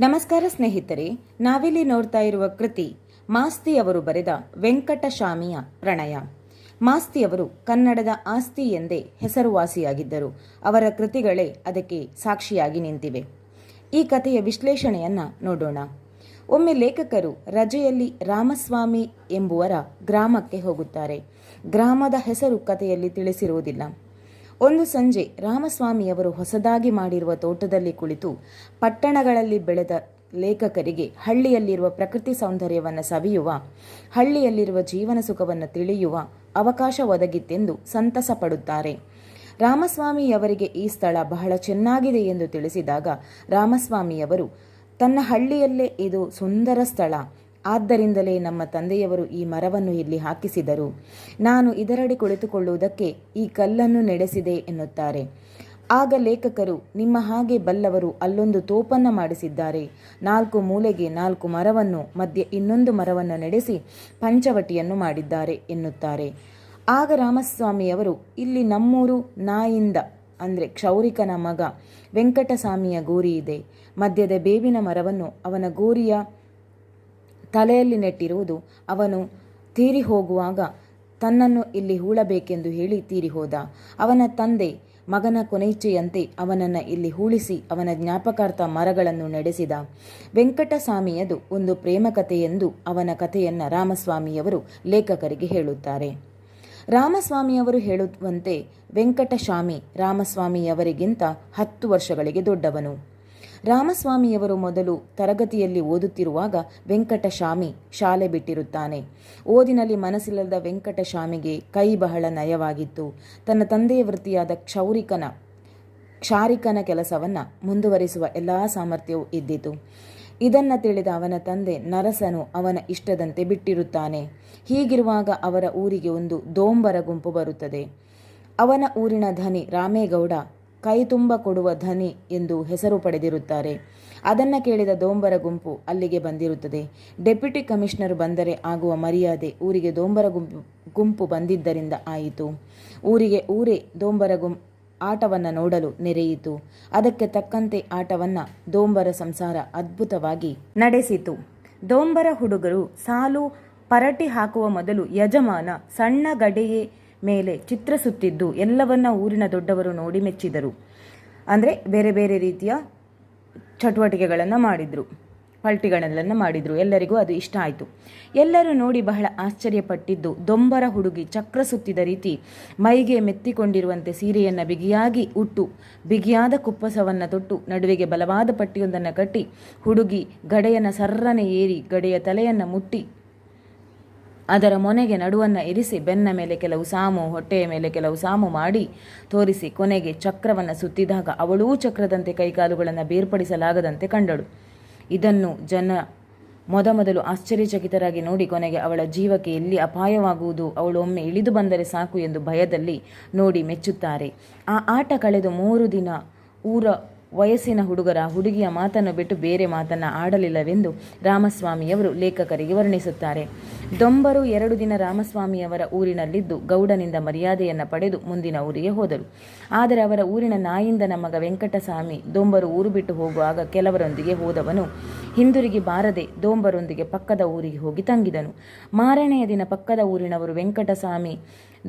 ನಮಸ್ಕಾರ ಸ್ನೇಹಿತರೆ, ನಾವಿಲ್ಲಿ ನೋಡ್ತಾ ಇರುವ ಕೃತಿ, ಮಾಸ್ತಿ ಅವರು ಬರೆದ ವೆಂಕಟಶಾಮಿಯ ಪ್ರಣಯ. ಮಾಸ್ತಿ ಅವರು ಕನ್ನಡದ ಆಸ್ತಿ ಎಂದೇ ಹೆಸರುವಾಸಿಯಾಗಿದ್ದರು. ಅವರ ಕೃತಿಗಳೇ ಅದಕ್ಕೆ ಸಾಕ್ಷಿಯಾಗಿ ನಿಂತಿವೆ. ಈ ಕಥೆಯ ವಿಶ್ಲೇಷಣೆಯನ್ನ ನೋಡೋಣ. ಒಮ್ಮೆ ಲೇಖಕರು ರಜೆಯಲ್ಲಿ ರಾಮಸ್ವಾಮಿ ಎಂಬುವರ ಗ್ರಾಮಕ್ಕೆ ಹೋಗುತ್ತಾರೆ. ಗ್ರಾಮದ ಹೆಸರು ಕಥೆಯಲ್ಲಿ ತಿಳಿಸಿರುವುದಿಲ್ಲ. ಒಂದು ಸಂಜೆ ರಾಮಸ್ವಾಮಿಯವರು ಹೊಸದಾಗಿ ಮಾಡಿರುವ ತೋಟದಲ್ಲಿ ಕುಳಿತು ಪಟ್ಟಣಗಳಲ್ಲಿ ಬೆಳೆದ ಲೇಖಕರಿಗೆ ಹಳ್ಳಿಯಲ್ಲಿರುವ ಪ್ರಕೃತಿ ಸೌಂದರ್ಯವನ್ನು ಸವಿಯುವ, ಹಳ್ಳಿಯಲ್ಲಿರುವ ಜೀವನ ಸುಖವನ್ನು ತಿಳಿಯುವ ಅವಕಾಶ ಒದಗಿತ್ತೆಂದು ಸಂತಸ ಪಡುತ್ತಾರೆ ರಾಮಸ್ವಾಮಿಯವರಿಗೆ ಈ ಸ್ಥಳ ಬಹಳ ಚೆನ್ನಾಗಿದೆ ಎಂದು ತಿಳಿಸಿದಾಗ ರಾಮಸ್ವಾಮಿಯವರು, ತನ್ನ ಹಳ್ಳಿಯಲ್ಲೇ ಇದು ಸುಂದರ ಸ್ಥಳ. ಆದ್ದರಿಂದಲೇ ನಮ್ಮ ತಂದೆಯವರು ಈ ಮರವನ್ನು ಇಲ್ಲಿ ಹಾಕಿಸಿದರು. ನಾನು ಇದರಡಿ ಕುಳಿತುಕೊಳ್ಳುವುದಕ್ಕೆ ಈ ಕಲ್ಲನ್ನು ನಡೆಸಿದೆ ಎನ್ನುತ್ತಾರೆ. ಆಗ ಲೇಖಕರು, ನಿಮ್ಮ ಹಾಗೆ ಬಲ್ಲವರು ಅಲ್ಲೊಂದು ತೋಪನ್ನು ಮಾಡಿಸಿದ್ದಾರೆ. ನಾಲ್ಕು ಮೂಲೆಗೆ ನಾಲ್ಕು ಮರವನ್ನು, ಮಧ್ಯೆ ಇನ್ನೊಂದು ಮರವನ್ನು ನಡೆಸಿ ಪಂಚವಟಿಯನ್ನು ಮಾಡಿದ್ದಾರೆ ಎನ್ನುತ್ತಾರೆ. ಆಗ ರಾಮಸ್ವಾಮಿಯವರು, ಇಲ್ಲಿ ನಮ್ಮೂರು ನಾಯಿಂದ, ಅಂದರೆ ಕ್ಷೌರಿಕನ ಮಗ ವೆಂಕಟಸ್ವಾಮಿಯ ಗೋರಿ ಇದೆ. ಮಧ್ಯದ ಬೇವಿನ ಮರವನ್ನು ಅವನ ಗೋರಿಯ ತಲೆಯಲ್ಲಿ ನೆಟ್ಟಿರುವುದು ಅವನು ತೀರಿ ಹೋಗುವಾಗ ತನ್ನನ್ನು ಇಲ್ಲಿ ಹೂಳಬೇಕೆಂದು ಹೇಳಿ ತೀರಿ ಹೋದ ಅವನ ತಂದೆ ಮಗನ ಕೊನೆಚ್ಚೆಯಂತೆ ಅವನನ್ನು ಇಲ್ಲಿ ಹೂಳಿಸಿ ಅವನ ಜ್ಞಾಪಕಾರ್ಥ ಮರಗಳನ್ನು ನಡೆಸಿದ. ವೆಂಕಟಸ್ವಾಮಿಯದು ಒಂದು ಪ್ರೇಮ ಕಥೆಯೆಂದು ಅವನ ಕಥೆಯನ್ನು ರಾಮಸ್ವಾಮಿಯವರು ಲೇಖಕರಿಗೆ ಹೇಳುತ್ತಾರೆ. ರಾಮಸ್ವಾಮಿಯವರು ಹೇಳುವಂತೆ ವೆಂಕಟಸ್ವಾಮಿ ರಾಮಸ್ವಾಮಿಯವರಿಗಿಂತ ಹತ್ತು ವರ್ಷಗಳಿಗೆ ದೊಡ್ಡವನು. ರಾಮಸ್ವಾಮಿಯವರು ಮೊದಲು ತರಗತಿಯಲ್ಲಿ ಓದುತ್ತಿರುವಾಗ ವೆಂಕಟಶಾಮಿ ಶಾಲೆ ಬಿಟ್ಟಿರುತ್ತಾನೆ. ಓದಿನಲ್ಲಿ ಮನಸ್ಸಿಲ್ಲದ ವೆಂಕಟಶಾಮಿಗೆ ಕೈ ಬಹಳ ನಯವಾಗಿತ್ತು. ತನ್ನ ತಂದೆಯ ವೃತ್ತಿಯಾದ ಕ್ಷೌರಿಕನ, ಕ್ಷಾರಿಕನ ಕೆಲಸವನ್ನು ಮುಂದುವರಿಸುವ ಎಲ್ಲ ಸಾಮರ್ಥ್ಯವೂ ಇದ್ದಿತು. ಇದನ್ನು ತಿಳಿದ ಅವನ ತಂದೆ ನರಸನು ಅವನ ಇಷ್ಟದಂತೆ ಬಿಟ್ಟಿರುತ್ತಾನೆ. ಹೀಗಿರುವಾಗ ಅವರ ಊರಿಗೆ ಒಂದು ದೋಂಬರ ಗುಂಪು ಬರುತ್ತದೆ. ಅವನ ಊರಿನ ಧನಿ ರಾಮೇಗೌಡ ಕೈ ತುಂಬ ಕೊಡುವ ಧನಿ ಎಂದು ಹೆಸರು ಪಡೆದಿರುತ್ತಾರೆ. ಅದನ್ನು ಕೇಳಿದ ದೋಂಬರ ಗುಂಪು ಅಲ್ಲಿಗೆ ಬಂದಿರುತ್ತದೆ. ಡೆಪ್ಯೂಟಿ ಕಮಿಷನರ್ ಬಂದರೆ ಆಗುವ ಮರ್ಯಾದೆ ಊರಿಗೆ ದೋಂಬರ ಗುಂಪು ಗುಂಪು ಬಂದಿದ್ದರಿಂದ ಆಯಿತು. ಊರಿಗೆ ಊರೇ ದೋಂಬರ ಗುಂ, ಆಟವನ್ನು ನೋಡಲು ನೆರೆಯಿತು. ಅದಕ್ಕೆ ತಕ್ಕಂತೆ ಆಟವನ್ನು ದೋಂಬರ ಸಂಸಾರ ಅದ್ಭುತವಾಗಿ ನಡೆಸಿತು. ದೋಂಬರ ಹುಡುಗರು ಸಾಲು ಪರಟಿ ಹಾಕುವ ಮೊದಲು ಯಜಮಾನ ಸಣ್ಣ ಗಡೆಯೇ ಮೇಲೆ ಚಿತ್ರ ಸುತ್ತಿದ್ದು ಎಲ್ಲವನ್ನ ಊರಿನ ದೊಡ್ಡವರು ನೋಡಿ ಮೆಚ್ಚಿದರು. ಅಂದರೆ ಬೇರೆ ಬೇರೆ ರೀತಿಯ ಚಟುವಟಿಕೆಗಳನ್ನು ಮಾಡಿದರು, ಪಲ್ಟಿಗಳನ್ನೆಲ್ಲ ಮಾಡಿದರು. ಎಲ್ಲರಿಗೂ ಅದು ಇಷ್ಟ ಆಯಿತು. ಎಲ್ಲರೂ ನೋಡಿ ಬಹಳ ಆಶ್ಚರ್ಯಪಟ್ಟಿದ್ದು. ದೊಂಬರ ಹುಡುಗಿ ಚಕ್ರ ಸುತ್ತಿದ ರೀತಿ ಮೈಗೆ ಮೆತ್ತಿಕೊಂಡಿರುವಂತೆ ಸೀರೆಯನ್ನು ಬಿಗಿಯಾಗಿ ಉಟ್ಟು, ಬಿಗಿಯಾದ ಕುಪ್ಪಸವನ್ನು ತೊಟ್ಟು ನಡುವೆಗೆ ಬಲವಾದ ಪಟ್ಟಿಯೊಂದನ್ನು ಕಟ್ಟಿ, ಹುಡುಗಿ ಗಡೆಯನ್ನು ಸರ್ರನೆ ಏರಿ ಗಡೆಯ ತಲೆಯನ್ನು ಮುಟ್ಟಿ ಅದರ ಮೊನೆಗೆ ನಡುವನ್ನು ಇರಿಸಿ ಬೆನ್ನ ಮೇಲೆ ಕೆಲವು ಸಾಮು, ಹೊಟ್ಟೆಯ ಮೇಲೆ ಕೆಲವು ಸಾಮು ಮಾಡಿ ತೋರಿಸಿ ಕೊನೆಗೆ ಚಕ್ರವನ್ನು ಸುತ್ತಿದಾಗ ಅವಳೂ ಚಕ್ರದಂತೆ ಕೈಕಾಲುಗಳನ್ನು ಬೇರ್ಪಡಿಸಲಾಗದಂತೆ ಕಂಡಳು. ಇದನ್ನು ಜನ ಮೊದಮೊದಲು ಆಶ್ಚರ್ಯಚಕಿತರಾಗಿ ನೋಡಿ ಕೊನೆಗೆ ಅವಳ ಜೀವಕ್ಕೆ ಎಲ್ಲಿ ಅಪಾಯವಾಗುವುದು, ಅವಳು ಒಮ್ಮೆ ಇಳಿದು ಬಂದರೆ ಸಾಕು ಎಂದು ಭಯದಲ್ಲಿ ನೋಡಿ ಮೆಚ್ಚುತ್ತಾರೆ. ಆ ಆಟ ಕಳೆದು ಮೂರು ದಿನ ಊರ ವಯಸ್ಸಿನ ಹುಡುಗರ ಹುಡುಗಿಯ ಮಾತನ್ನು ಬಿಟ್ಟು ಬೇರೆ ಮಾತನ್ನು ಆಡಲಿಲ್ಲವೆಂದು ರಾಮಸ್ವಾಮಿಯವರು ಲೇಖಕರಿಗೆ ವರ್ಣಿಸುತ್ತಾರೆ. ದೊಂಬರು ಎರಡು ದಿನ ರಾಮಸ್ವಾಮಿಯವರ ಊರಿನಲ್ಲಿದ್ದು ಗೌಡನಿಂದ ಮರ್ಯಾದೆಯನ್ನು ಪಡೆದು ಮುಂದಿನ ಊರಿಗೆ ಹೋದರು. ಆದರೆ ಅವರ ಊರಿನ ನಾಯಿಂದ ನಮಗ ವೆಂಕಟಸ್ವಾಮಿ ದೊಂಬರು ಊರು ಬಿಟ್ಟು ಹೋಗುವಾಗ ಕೆಲವರೊಂದಿಗೆ ಹೋದವನು ಹಿಂದಿರುಗಿ ಬಾರದೆ ದೋಂಬರೊಂದಿಗೆ ಪಕ್ಕದ ಊರಿಗೆ ಹೋಗಿ ತಂಗಿದನು. ಮಾರನೆಯ ದಿನ ಪಕ್ಕದ ಊರಿನವರು ವೆಂಕಟಸ್ವಾಮಿ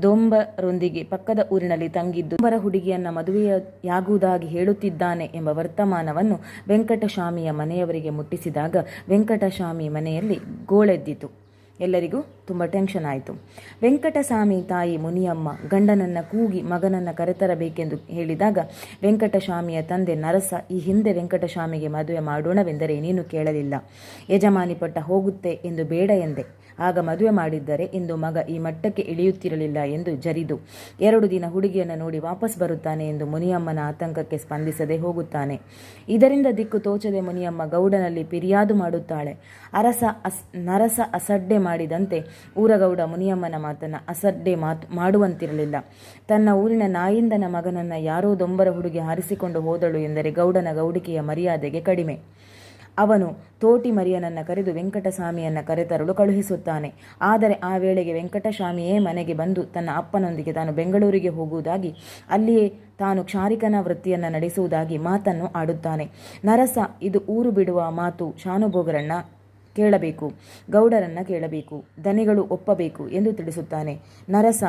ದೊಂಬರೊಂದಿಗೆ ಪಕ್ಕದ ಊರಿನಲ್ಲಿ ತಂಗಿದ್ದು ದೊಂಬರ ಹುಡುಗಿಯನ್ನ ಮದುವೆಯಾಗುವುದಾಗಿ ಹೇಳುತ್ತಿದ್ದಾನೆ ಎಂಬ ವರ್ತಮಾನವನ್ನು ವೆಂಕಟಸ್ವಾಮಿಯ ಮನೆಯವರಿಗೆ ಮುಟ್ಟಿಸಿದಾಗ ವೆಂಕಟಸ್ವಾಮಿ ಮನೆಯಲ್ಲಿ ಗೋಳೆದ್ದಿತು. ಎಲ್ಲರಿಗೂ ತುಂಬ ಟೆನ್ಷನ್ ಆಯಿತು. ವೆಂಕಟಸ್ವಾಮಿ ತಾಯಿ ಮುನಿಯಮ್ಮ ಗಂಡನನ್ನ ಕೂಗಿ ಮಗನನ್ನು ಕರೆತರಬೇಕೆಂದು ಹೇಳಿದಾಗ, ವೆಂಕಟಸ್ವಾಮಿಯ ತಂದೆ ನರಸ, ಈ ಹಿಂದೆ ವೆಂಕಟಸ್ವಾಮಿಗೆ ಮದುವೆ ಮಾಡೋಣವೆಂದರೆ ನೀನು ಕೇಳಲಿಲ್ಲ. ಯಜಮಾನಿ ಪಟ್ಟ ಹೋಗುತ್ತೆ ಎಂದು ಬೇಡ ಎಂದೆ. ಆಗ ಮದುವೆ ಮಾಡಿದ್ದರೆ ಇಂದು ಮಗ ಈ ಮಟ್ಟಕ್ಕೆ ಇಳಿಯುತ್ತಿರಲಿಲ್ಲ ಎಂದು ಜರಿದು, ಎರಡು ದಿನ ಹುಡುಗಿಯನ್ನು ನೋಡಿ ವಾಪಸ್ ಬರುತ್ತಾನೆ ಎಂದು ಮುನಿಯಮ್ಮನ ಆತಂಕಕ್ಕೆ ಸ್ಪಂದಿಸದೆ ಹೋಗುತ್ತಾನೆ. ಇದರಿಂದ ದಿಕ್ಕು ತೋಚದೆ ಮುನಿಯಮ್ಮ ಗೌಡನಲ್ಲಿ ಪಿರಿಯಾದು ಮಾಡುತ್ತಾಳೆ. ಅರಸ ಅಸ್, ನರಸ ಅಸಡ್ಡೆ ಮಾಡಿದಂತೆ ಊರಗೌಡ ಮುನಿಯಮ್ಮನ ಮಾತನ್ನು ಅಸಡ್ಡೆ ಮಾತು, ಮಾಡುವಂತಿರಲಿಲ್ಲ. ತನ್ನ ಊರಿನ ನಾಯಿಂದನ ಮಗನನ್ನ ಯಾರೋ ದೊಂಬರ ಹುಡುಗಿ ಹಾರಿಸಿಕೊಂಡು ಹೋದಳು ಎಂದರೆ ಗೌಡನ ಗೌಡಿಕೆಯ ಮರ್ಯಾದೆಗೆ ಕಡಿಮೆ. ಅವನು ತೋಟಿ ಮರಿಯನನ್ನು ಕರೆದು ವೆಂಕಟಸ್ವಾಮಿಯನ್ನು ಕರೆತರಲು ಕಳುಹಿಸುತ್ತಾನೆ. ಆದರೆ ಆ ವೇಳೆಗೆ ವೆಂಕಟಸ್ವಾಮಿಯೇ ಮನೆಗೆ ಬಂದು ತನ್ನ ಅಪ್ಪನೊಂದಿಗೆ ತಾನು ಬೆಂಗಳೂರಿಗೆ ಹೋಗುವುದಾಗಿ, ಅಲ್ಲಿಯೇ ತಾನು ಕ್ಷಾರಿಕನ ವೃತ್ತಿಯನ್ನು ನಡೆಸುವುದಾಗಿ ಮಾತನ್ನು ಆಡುತ್ತಾನೆ. ನರಸ, ಇದು ಊರು ಬಿಡುವ ಮಾತು, ಶಾನುಭೋಗರನ್ನ ಕೇಳಬೇಕು, ಗೌಡರನ್ನ ಕೇಳಬೇಕು, ದನಿಗಳು ಒಪ್ಪಬೇಕು ಎಂದು ತಿಳಿಸುತ್ತಾನೆ. ನರಸ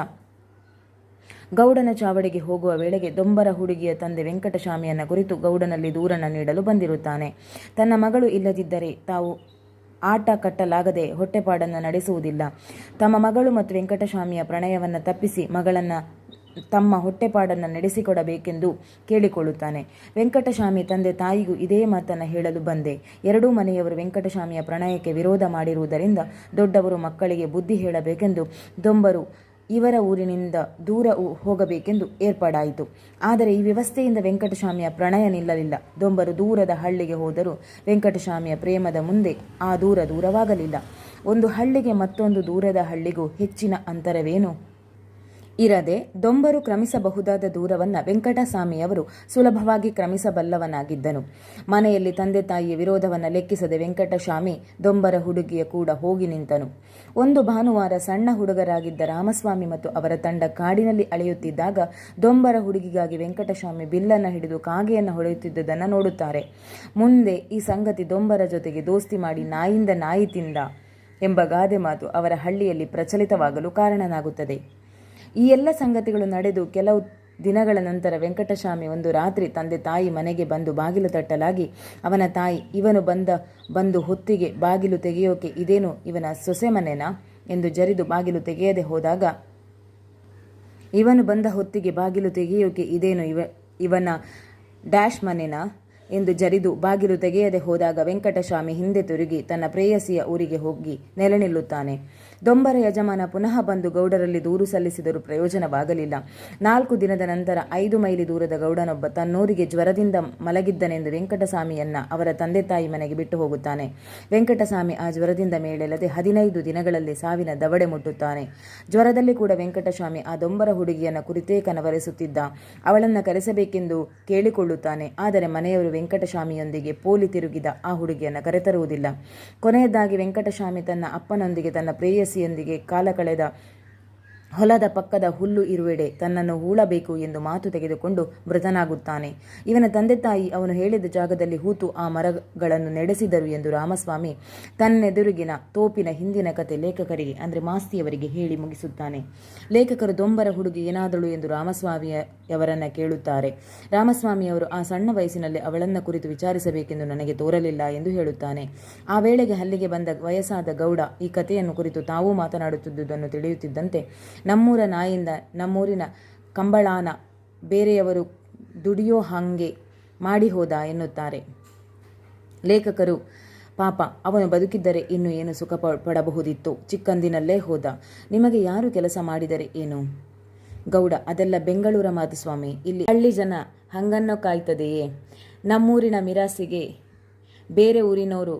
ಗೌಡನ ಚಾವಡಿಗೆ ಹೋಗುವ ವೇಳೆಗೆ ದೊಂಬರ ಹುಡುಗಿಯ ತಂದೆ ವೆಂಕಟಸ್ವಾಮಿಯನ್ನ ಕುರಿತು ಗೌಡನಲ್ಲಿ ದೂರನ್ನು ನೀಡಲು ಬಂದಿರುತ್ತಾನೆ. ತನ್ನ ಮಗಳು ಇಲ್ಲದಿದ್ದರೆ ತಾವು ಆಟ ಕಟ್ಟಲಾಗದೆ ಹೊಟ್ಟೆಪಾಡನ್ನು ನಡೆಸುವುದಿಲ್ಲ. ತಮ್ಮ ಮಗಳು ಮತ್ತು ವೆಂಕಟಸ್ವಾಮಿಯ ಪ್ರಣಯವನ್ನು ತಪ್ಪಿಸಿ ಮಗಳನ್ನು ತಮ್ಮ ಹೊಟ್ಟೆಪಾಡನ್ನು ನಡೆಸಿಕೊಡಬೇಕೆಂದು ಕೇಳಿಕೊಳ್ಳುತ್ತಾನೆ. ವೆಂಕಟಸ್ವಾಮಿ ತಂದೆ ತಾಯಿಗೂ ಇದೇ ಮಾತನ್ನು ಹೇಳಲು ಬಂದೆ. ಎರಡೂ ಮನೆಯವರು ವೆಂಕಟಸ್ವಾಮಿಯ ಪ್ರಣಯಕ್ಕೆ ವಿರೋಧ ಮಾಡಿರುವುದರಿಂದ ದೊಡ್ಡವರು ಮಕ್ಕಳಿಗೆ ಬುದ್ಧಿ ಹೇಳಬೇಕೆಂದು, ದೊಂಬರು ಇವರ ಊರಿನಿಂದ ದೂರ ಹೋಗಬೇಕೆಂದು ಏರ್ಪಾಡಾಯಿತು. ಆದರೆ ಈ ವ್ಯವಸ್ಥೆಯಿಂದ ವೆಂಕಟಸ್ವಾಮಿಯ ಪ್ರಣಯ ನಿಲ್ಲಲಿಲ್ಲ. ದೊಂಬರು ದೂರದ ಹಳ್ಳಿಗೆ ಹೋದರೂ ವೆಂಕಟಸ್ವಾಮಿಯ ಪ್ರೇಮದ ಮುಂದೆ ಆ ದೂರ ದೂರವಾಗಲಿಲ್ಲ. ಒಂದು ಹಳ್ಳಿಗೆ ಮತ್ತೊಂದು ದೂರದ ಹಳ್ಳಿಗೂ ಹೆಚ್ಚಿನ ಅಂತರವೇನು? ಇರದೆ ದೊಂಬರು ಕ್ರಮಿಸಬಹುದಾದ ದೂರವನ್ನು ವೆಂಕಟಸ್ವಾಮಿಯವರು ಸುಲಭವಾಗಿ ಕ್ರಮಿಸಬಲ್ಲವನಾಗಿದ್ದನು. ಮನೆಯಲ್ಲಿ ತಂದೆ ತಾಯಿಯ ವಿರೋಧವನ್ನು ಲೆಕ್ಕಿಸದೆ ವೆಂಕಟಸ್ವಾಮಿ ದೊಂಬರ ಹುಡುಗಿಯ ಕೂಡ ಹೋಗಿ ನಿಂತನು. ಒಂದು ಭಾನುವಾರ ಸಣ್ಣ ಹುಡುಗರಾಗಿದ್ದ ರಾಮಸ್ವಾಮಿ ಮತ್ತು ಅವರ ತಂಡ ಕಾಡಿನಲ್ಲಿ ಅಳೆಯುತ್ತಿದ್ದಾಗ ದೊಂಬರ ಹುಡುಗಿಗಾಗಿ ವೆಂಕಟಸ್ವಾಮಿ ಬಿಲ್ಲನ್ನು ಹಿಡಿದು ಕಾಗೆಯನ್ನು ಹೊಡೆಯುತ್ತಿದ್ದುದನ್ನು ನೋಡುತ್ತಾರೆ. ಮುಂದೆ ಈ ಸಂಗತಿ ದೊಂಬರ ಜೊತೆಗೆ ದೋಸ್ತಿ ಮಾಡಿ ನಾಯಿಂದ ನಾಯಿ ತಿಂದ ಎಂಬ ಗಾದೆ ಮಾತು ಅವರ ಹಳ್ಳಿಯಲ್ಲಿ ಪ್ರಚಲಿತವಾಗಲು ಕಾರಣನಾಗುತ್ತದೆ. ಈ ಎಲ್ಲ ಸಂಗತಿಗಳು ನಡೆದು ಕೆಲವು ದಿನಗಳ ನಂತರ ವೆಂಕಟಸ್ವಾಮಿ ಒಂದು ರಾತ್ರಿ ತಂದೆ ತಾಯಿ ಮನೆಗೆ ಬಂದು ಬಾಗಿಲು ತಟ್ಟಲಾಗಿ, ಅವನ ತಾಯಿ, ಇವನು ಬಂದ, ಬಂದು ಹೊತ್ತಿಗೆ ಬಾಗಿಲು ತೆಗೆಯೋಕೆ ಇದೇನು ಇವನ ಸೊಸೆ ಮನೆನಾ? ಎಂದು ಜರಿದು ಬಾಗಿಲು ತೆಗೆಯದೆ ಹೋದಾಗ, ಇವನು ಬಂದ ಹೊತ್ತಿಗೆ ಬಾಗಿಲು ತೆಗೆಯೋಕೆ ಇದೇನು ಇವ, ಇವನ ಡ್ಯಾಶ್ ಮನೆನಾ? ಎಂದು ಜರಿದು ಬಾಗಿಲು ತೆಗೆಯದೆ ಹೋದಾಗ ವೆಂಕಟಸ್ವಾಮಿ ಹಿಂದೆ ತಿರುಗಿ ತನ್ನ ಪ್ರೇಯಸಿಯ ಊರಿಗೆ ಹೋಗಿ ನೆಲೆ ನಿಲ್ಲುತ್ತಾನೆ ದೊಂಬರ ಯಜಮಾನ ಪುನಃ ಬಂದು ಗೌಡರಲ್ಲಿ ದೂರು ಸಲ್ಲಿಸಿದರೂ ಪ್ರಯೋಜನವಾಗಲಿಲ್ಲ. ನಾಲ್ಕು ದಿನದ ನಂತರ ಐದು ಮೈಲಿ ದೂರದ ಗೌಡನೊಬ್ಬ ತನ್ನೂರಿಗೆ ಜ್ವರದಿಂದ ಮಲಗಿದ್ದನೆಂದು ವೆಂಕಟಸ್ವಾಮಿಯನ್ನ ಅವರ ತಂದೆ ತಾಯಿ ಮನೆಗೆ ಬಿಟ್ಟು ಹೋಗುತ್ತಾನೆ. ವೆಂಕಟಸ್ವಾಮಿ ಆ ಜ್ವರದಿಂದ ಮೇಲೆಲ್ಲದೆ ಹದಿನೈದು ದಿನಗಳಲ್ಲಿ ಸಾವಿನ ದವಡೆ ಮುಟ್ಟುತ್ತಾನೆ. ಜ್ವರದಲ್ಲಿ ಕೂಡ ವೆಂಕಟಸ್ವಾಮಿ ಆ ದೊಂಬರ ಹುಡುಗಿಯನ್ನ ಕುರಿತೇ ಕನವರಿಸುತ್ತಿದ್ದ. ಅವಳನ್ನು ಕರೆಸಬೇಕೆಂದು ಕೇಳಿಕೊಳ್ಳುತ್ತಾನೆ. ಆದರೆ ಮನೆಯವರು ವೆಂಕಟಸ್ವಾಮಿಯೊಂದಿಗೆ ಪೋಲಿ ತಿರುಗಿದ ಆ ಹುಡುಗಿಯನ್ನು ಕರೆತರುವುದಿಲ್ಲ. ಕೊನೆಯದಾಗಿ ವೆಂಕಟಸ್ವಾಮಿ ತನ್ನ ಅಪ್ಪನೊಂದಿಗೆ ತನ್ನ ಪ್ರೇಯಸಿಯೊಂದಿಗೆ ಕಾಲ ಕಳೆದ ಹೊಲದ ಪಕ್ಕದ ಹುಲ್ಲು ಇರುವೆಡೆ ತನ್ನನ್ನು ಹೂಳಬೇಕು ಎಂದು ಮಾತು ತೆಗೆದುಕೊಂಡು ಮೃತನಾಗುತ್ತಾನೆ ಇವನ ತಂದೆ ತಾಯಿ ಅವನು ಹೇಳಿದ ಜಾಗದಲ್ಲಿ ಹೂತು ಆ ಮರಗಳನ್ನು ನಡೆಸಿದರು ಎಂದು ರಾಮಸ್ವಾಮಿ ತನ್ನೆದುರಿಗಿನ ತೋಪಿನ ಹಿಂದಿನ ಕತೆ ಲೇಖಕರಿಗೆ, ಅಂದರೆ ಮಾಸ್ತಿಯವರಿಗೆ ಹೇಳಿ ಮುಗಿಸುತ್ತಾನೆ. ಲೇಖಕರು ದೊಂಬರ ಹುಡುಗಿ ಏನಾದಳು ಎಂದು ರಾಮಸ್ವಾಮಿಯವರನ್ನ ಕೇಳುತ್ತಾರೆ. ರಾಮಸ್ವಾಮಿಯವರು ಆ ಸಣ್ಣ ವಯಸ್ಸಿನಲ್ಲಿ ಅವಳನ್ನ ಕುರಿತು ವಿಚಾರಿಸಬೇಕೆಂದು ನನಗೆ ತೋರಲಿಲ್ಲ ಎಂದು ಹೇಳುತ್ತಾನೆ. ಆ ವೇಳೆಗೆ ಹಲ್ಲಿಗೆ ಬಂದ ವಯಸ್ಸಾದ ಗೌಡ ಈ ಕಥೆಯನ್ನು ಕುರಿತು ತಾವೂ ಮಾತನಾಡುತ್ತಿದ್ದುದನ್ನು ತಿಳಿಯುತ್ತಿದ್ದಂತೆ ನಮ್ಮೂರ ನಾಯಿಂದ ನಮ್ಮೂರಿನ ಕಂಬಳಾನ ಬೇರೆಯವರು ದುಡಿಯೋ ಹಾಗೆ ಮಾಡಿ ಹೋದ ಎನ್ನುತ್ತಾರೆ. ಲೇಖಕರು, ಪಾಪ, ಅವನು ಬದುಕಿದ್ದರೆ ಇನ್ನು ಏನು ಸುಖ ಪಡಬಹುದಿತ್ತು ಚಿಕ್ಕಂದಿನಲ್ಲೇ ಹೋದ. ನಿಮಗೆ ಯಾರು ಕೆಲಸ ಮಾಡಿದರೆ ಏನು? ಗೌಡ, ಅದೆಲ್ಲ ಬೆಂಗಳೂರ ಮಾತು ಸ್ವಾಮಿ ಇಲ್ಲಿ ಹಳ್ಳಿ ಜನ ಹಂಗನ್ನೋ ಕಾಯ್ತದೆಯೇ? ನಮ್ಮೂರಿನ ಮಿರಾಸಿಗೆ ಬೇರೆ ಊರಿನವರು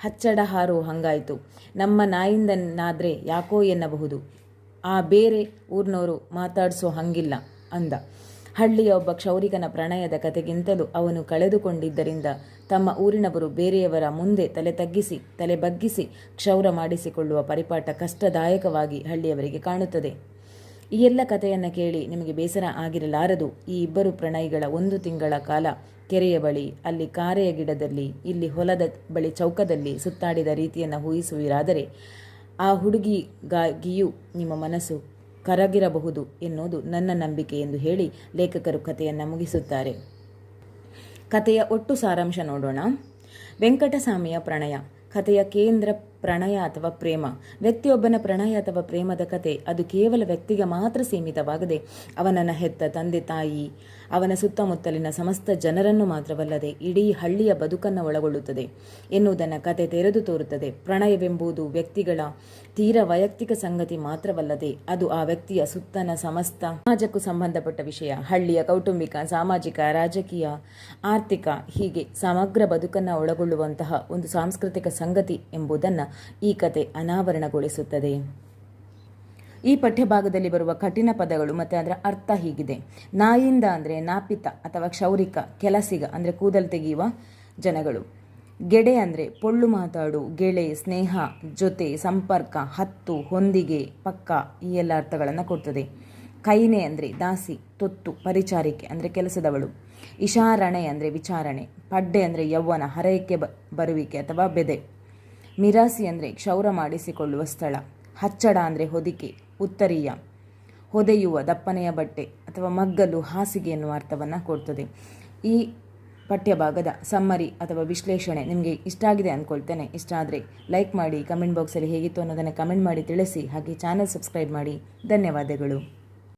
ಹಚ್ಚಡ ಹಾರೋ ಹಂಗಾಯಿತು. ನಮ್ಮ ನಾಯಿಂದನಾದ್ರೆ ಯಾಕೋ ಎನ್ನಬಹುದು. ಆ ಬೇರೆ ಊರಿನವರು ಮಾತಾಡಿಸೋ ಹಂಗಿಲ್ಲ ಅಂದ. ಹಳ್ಳಿಯ ಒಬ್ಬ ಕ್ಷೌರಿಕನ ಪ್ರಣಯದ ಕತೆಗಿಂತಲೂ ಅವನು ಕಳೆದುಕೊಂಡಿದ್ದರಿಂದ ತಮ್ಮ ಊರಿನವರು ಬೇರೆಯವರ ಮುಂದೆ ತಲೆ ತಗ್ಗಿಸಿ, ತಲೆ ಬಗ್ಗಿಸಿ ಕ್ಷೌರ ಮಾಡಿಸಿಕೊಳ್ಳುವ ಪರಿಪಾಠ ಕಷ್ಟದಾಯಕವಾಗಿ ಹಳ್ಳಿಯವರಿಗೆ ಕಾಣುತ್ತದೆ. ಈ ಎಲ್ಲ ಕಥೆಯನ್ನು ಕೇಳಿ ನಿಮಗೆ ಬೇಸರ ಆಗಿರಲಾರದು. ಈ ಇಬ್ಬರು ಪ್ರಣಯಿಗಳ ಒಂದು ತಿಂಗಳ ಕಾಲ ಕೆರೆಯ ಬಳಿ, ಅಲ್ಲಿ ಕಾರೆಯ ಗಿಡದಲ್ಲಿ, ಇಲ್ಲಿ ಹೊಲದ ಬಳಿ ಚೌಕದಲ್ಲಿ ಸುತ್ತಾಡಿದ ರೀತಿಯನ್ನು ಊಹಿಸುವಿರಾದರೆ ಆ ಹುಡುಗಿಗಾಗಿಯೂ ನಿಮ್ಮ ಮನಸ್ಸು ಕರಗಿರಬಹುದು ಎನ್ನುವುದು ನನ್ನ ನಂಬಿಕೆ ಎಂದು ಹೇಳಿ ಲೇಖಕರು ಕಥೆಯನ್ನು ಮುಗಿಸುತ್ತಾರೆ. ಕಥೆಯ ಒಟ್ಟು ಸಾರಾಂಶ ನೋಡೋಣ. ವೆಂಕಟಸ್ವಾಮಿಯ ಪ್ರಣಯ. ಕಥೆಯ ಕೇಂದ್ರ ಪ್ರಣಯ ಅಥವಾ ಪ್ರೇಮ. ವ್ಯಕ್ತಿಯೊಬ್ಬನ ಪ್ರಣಯ ಅಥವಾ ಪ್ರೇಮದ ಕತೆ, ಅದು ಕೇವಲ ವ್ಯಕ್ತಿಗೆ ಮಾತ್ರ ಸೀಮಿತವಾಗದೆ ಅವನನ್ನು ಹೆತ್ತ ತಂದೆ, ತಾಯಿ, ಅವನ ಸುತ್ತಮುತ್ತಲಿನ ಸಮಸ್ತ ಜನರನ್ನು ಮಾತ್ರವಲ್ಲದೆ ಇಡೀ ಹಳ್ಳಿಯ ಬದುಕನ್ನು ಒಳಗೊಳ್ಳುತ್ತದೆ. ಎನ್ನುವುದನ್ನು ಕತೆ ತೆರೆದು ತೋರುತ್ತದೆ. ಪ್ರಣಯವೆಂಬುದು ವ್ಯಕ್ತಿಗಳ ತೀರ ವೈಯಕ್ತಿಕ ಸಂಗತಿ ಮಾತ್ರವಲ್ಲದೆ ಅದು ಆ ವ್ಯಕ್ತಿಯ ಸುತ್ತನ ಸಮಸ್ತ ಸಮಾಜಕ್ಕೂ ಸಂಬಂಧಪಟ್ಟ ವಿಷಯ. ಹಳ್ಳಿಯ ಕೌಟುಂಬಿಕ, ಸಾಮಾಜಿಕ, ರಾಜಕೀಯ, ಆರ್ಥಿಕ ಹೀಗೆ ಸಮಗ್ರ ಬದುಕನ್ನು ಒಳಗೊಳ್ಳುವಂತಹ ಒಂದು ಸಾಂಸ್ಕೃತಿಕ ಸಂಗತಿ ಎಂಬುದನ್ನು ಈ ಕತೆ ಅನಾವರಣಗೊಳಿಸುತ್ತದೆ. ಈ ಪಠ್ಯಭಾಗದಲ್ಲಿ ಬರುವ ಕಠಿಣ ಪದಗಳು ಮತ್ತು ಅದರ ಅರ್ಥ ಹೀಗಿದೆ. ನಾಯಿಂದ ಅಂದರೆ ನಾಪಿತ ಅಥವಾ ಕ್ಷೌರಿಕ, ಕೆಲಸಿಗ ಅಂದರೆ ಕೂದಲು ತೆಗೆಯುವ ಜನಗಳು. ಗೆಡೆ ಅಂದರೆ ಪೊಳ್ಳು ಮಾತಾಡು, ಗೆಳೆ, ಸ್ನೇಹ, ಜೊತೆ, ಸಂಪರ್ಕ, ಹತ್ತು, ಹೊಂದಿಗೆ, ಪಕ್ಕ ಈ ಎಲ್ಲ ಅರ್ಥಗಳನ್ನು ಕೊಡ್ತದೆ. ಕೈನೆ ಅಂದರೆ ದಾಸಿ, ತೊತ್ತು, ಪರಿಚಾರಿಕೆ ಅಂದರೆ ಕೆಲಸದವಳು. ಇಶಾರಣೆ ಅಂದರೆ ವಿಚಾರಣೆ. ಪಡ್ಡೆ ಅಂದರೆ ಯೌವನ ಹರೈಕೆ ಬರುವಿಕೆ ಅಥವಾ ಬೆದೆ. ಮಿರಾಸಿ ಅಂದರೆ ಕ್ಷೌರ ಮಾಡಿಸಿಕೊಳ್ಳುವ ಸ್ಥಳ. ಹಚ್ಚಡ ಅಂದರೆ ಹೊದಿಕೆ, ಉತ್ತರೀಯ. ಹೊದೆಯುವ ದಪ್ಪನೆಯ ಬಟ್ಟೆ ಅಥವಾ ಮಗ್ಗಲು ಹಾಸಿಗೆ ಎನ್ನುವ ಅರ್ಥವನ್ನು ಕೊಡ್ತದೆ. ಈ ಪಠ್ಯಭಾಗದ ಸಮ್ಮರಿ ಅಥವಾ ವಿಶ್ಲೇಷಣೆ ನಿಮಗೆ ಇಷ್ಟ ಆಗಿದೆ ಅಂದ್ಕೊಳ್ತೇನೆ ಇಷ್ಟ ಆದರೆ ಲೈಕ್ ಮಾಡಿ ಕಮೆಂಟ್ ಬಾಕ್ಸಲ್ಲಿ ಹೇಗಿತ್ತು ಅನ್ನೋದನ್ನು ಕಮೆಂಟ್ ಮಾಡಿ ತಿಳಿಸಿ, ಹಾಗೆ ಚಾನಲ್ ಸಬ್ಸ್ಕ್ರೈಬ್ ಮಾಡಿ. ಧನ್ಯವಾದಗಳು.